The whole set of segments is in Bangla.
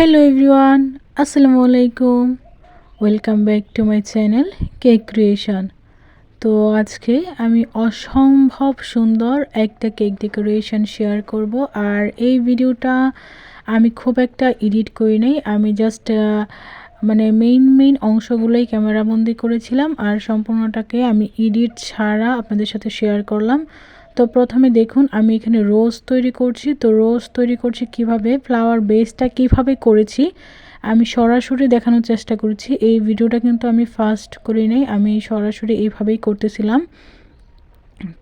হ্যালো এভরিওয়ান আসসালামু আলাইকুম welcome back to my channel cake creation তো আজকে আমি অসম্ভব সুন্দর একটা কেক ডেকোরেশন শেয়ার করব আর এই ভিডিওটা আমি খুব একটা এডিট করি নাই। আমি জাস্ট মানে মেইন মেইন অংশগুলোই ক্যামেরাবন্দি করেছিলাম আর সম্পূর্ণটাকে আমি এডিট ছাড়া আপনাদের সাথে শেয়ার করলাম। তো প্রথমে দেখুন, আমি এখানে রোজ তৈরি করছি। তো রোজ তৈরি করছি কীভাবে ফ্লাওয়ার বেসটা কীভাবে করেছি, আমি সরাসরি দেখানোর চেষ্টা করেছি। এই ভিডিওটা কিন্তু আমি ফার্স্ট করি নাই, আমি সরাসরি এইভাবেই করতেছিলাম।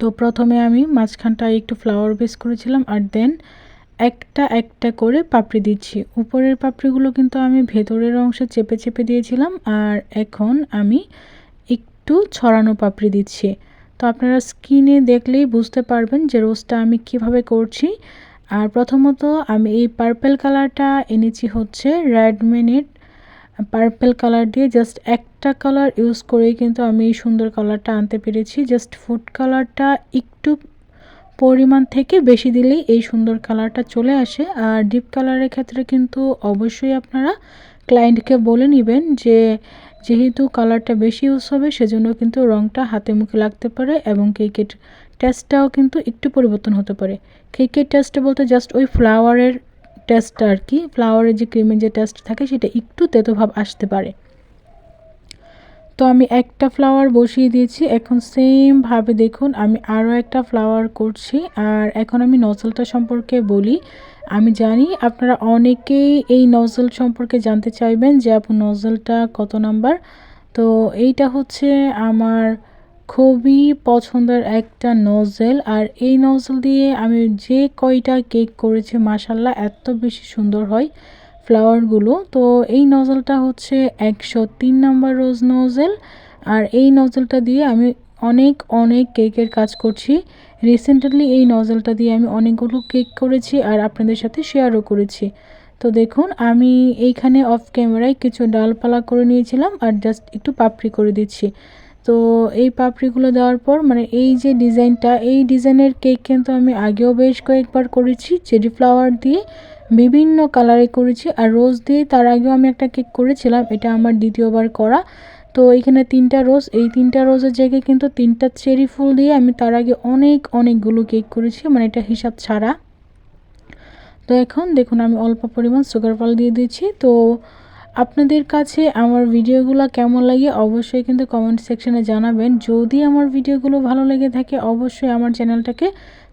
তো প্রথমে আমি মাঝখানটা একটু ফ্লাওয়ার বেস করেছিলাম আর দেন একটা একটা করে পাপড়ি দিচ্ছি। উপরের পাপড়িগুলো কিন্তু আমি ভেতরের অংশে চেপে চেপে দিয়েছিলাম আর এখন আমি একটু ছড়ানো পাপড়ি দিচ্ছি। তো আপনারা স্কিনে দেখলেই বুঝতে পারবেন যে রোজটা আমি কীভাবে করছি। আর প্রথমত আমি এই পার্পেল কালারটা এনেছি হচ্ছে রেড মিনিট পার্পেল কালার দিয়ে জাস্ট একটা কালার ইউজ করেই কিন্তু আমি এই সুন্দর কালারটা আনতে পেরেছি। জাস্ট ফুড কালারটা একটু পরিমাণ থেকে বেশি দিলেই এই সুন্দর কালারটা চলে আসে। আর ডিপ কালারের ক্ষেত্রে কিন্তু অবশ্যই আপনারা ক্লায়েন্টকে বলে নেবেন যে যেহেতু কালারটা বেশি ইউজ হবে, সেজন্য কিন্তু রঙটা হাতে মুখে লাগতে পারে এবং কেকের টেস্টটাও কিন্তু একটু পরিবর্তন হতে পারে। কেকের টেস্টটা বলতে জাস্ট ওই ফ্লাওয়ারের টেস্টটা আর কি ফ্লাওয়ারের যে ক্রিমের যে টেস্ট থাকে, সেটা একটু তেতোভাব আসতে পারে। তো আমি একটা ফ্লাওয়ার বসিয়ে দিয়েছি। এখন সেমভাবে দেখুন, আমি আরও একটা ফ্লাওয়ার করছি। আর এখন আমি নজলটা সম্পর্কে বলি। আমি জানি আপনারা অনেকেই এই নজল সম্পর্কে জানতে চাইবেন যে আপু নজলটা কত নাম্বার? তো এইটা হচ্ছে আমার খুবই পছন্দের একটা নজেল আর এই নজল দিয়ে আমি যে কয়টা কেক করেছি মাসাল্লাহ এত বেশি সুন্দর হয়। ফ্লাওয়ারগুলো। তো এই নজলটা হচ্ছে একশো তিন নম্বর রোজ নজেল। আর এই নজলটা দিয়ে আমি অনেক অনেক কেকের কাজ করছি। রিসেন্টলি এই নজলটা দিয়ে আমি অনেকগুলো কেক করেছি আর আপনাদের সাথে শেয়ারও করেছি। তো দেখুন, আমি এইখানে অফ ক্যামেরায় কিছু ডালপালা করে নিয়েছিলাম আর জাস্ট একটু পাপড়ি করে দিচ্ছি। তো এই পাপড়িগুলো দেওয়ার পর মানে এই যে ডিজাইনটা এই ডিজাইনের কেক কিন্তু আমি আগেও বেশ কয়েকবার করেছি, চেরি ফ্লাওয়ার দিয়ে। বিভিন্ন কালারে করেছি। আর রোজ দিয়ে তার আগেও আমি একটা কেক করেছিলাম, এটা আমার দ্বিতীয়বার করা। তো এইখানে তিনটা রোজ এই তিনটা রোজের জায়গায় কিন্তু তিনটা চেরি ফুল দিয়ে আমি তার আগে অনেক, অনেকগুলো কেক করেছি মানে এটা হিসাব ছাড়া। তো এখন দেখুন, আমি অল্প পরিমাণ সুগার ফল দিয়ে দিয়েছি তো আপনাদের কাছে আমার ভিডিওগুলো কেমন লাগে অবশ্যই কিন্তু কমেন্ট সেকশনে জানাবেন। যদি আমার ভিডিওগুলো ভালো লেগে থাকে, অবশ্যই আমার চ্যানেলটাকে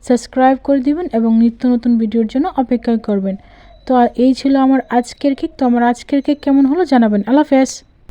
সাবস্ক্রাইব করে দিবেন এবং নিত্য নতুন ভিডিওর জন্য অপেক্ষা করবেন। তো এই ছিল আমার আজকের কেক তো, আমার আজকের কেক কেমন হলো জানাবেন। আল্লাহ হাফেজ।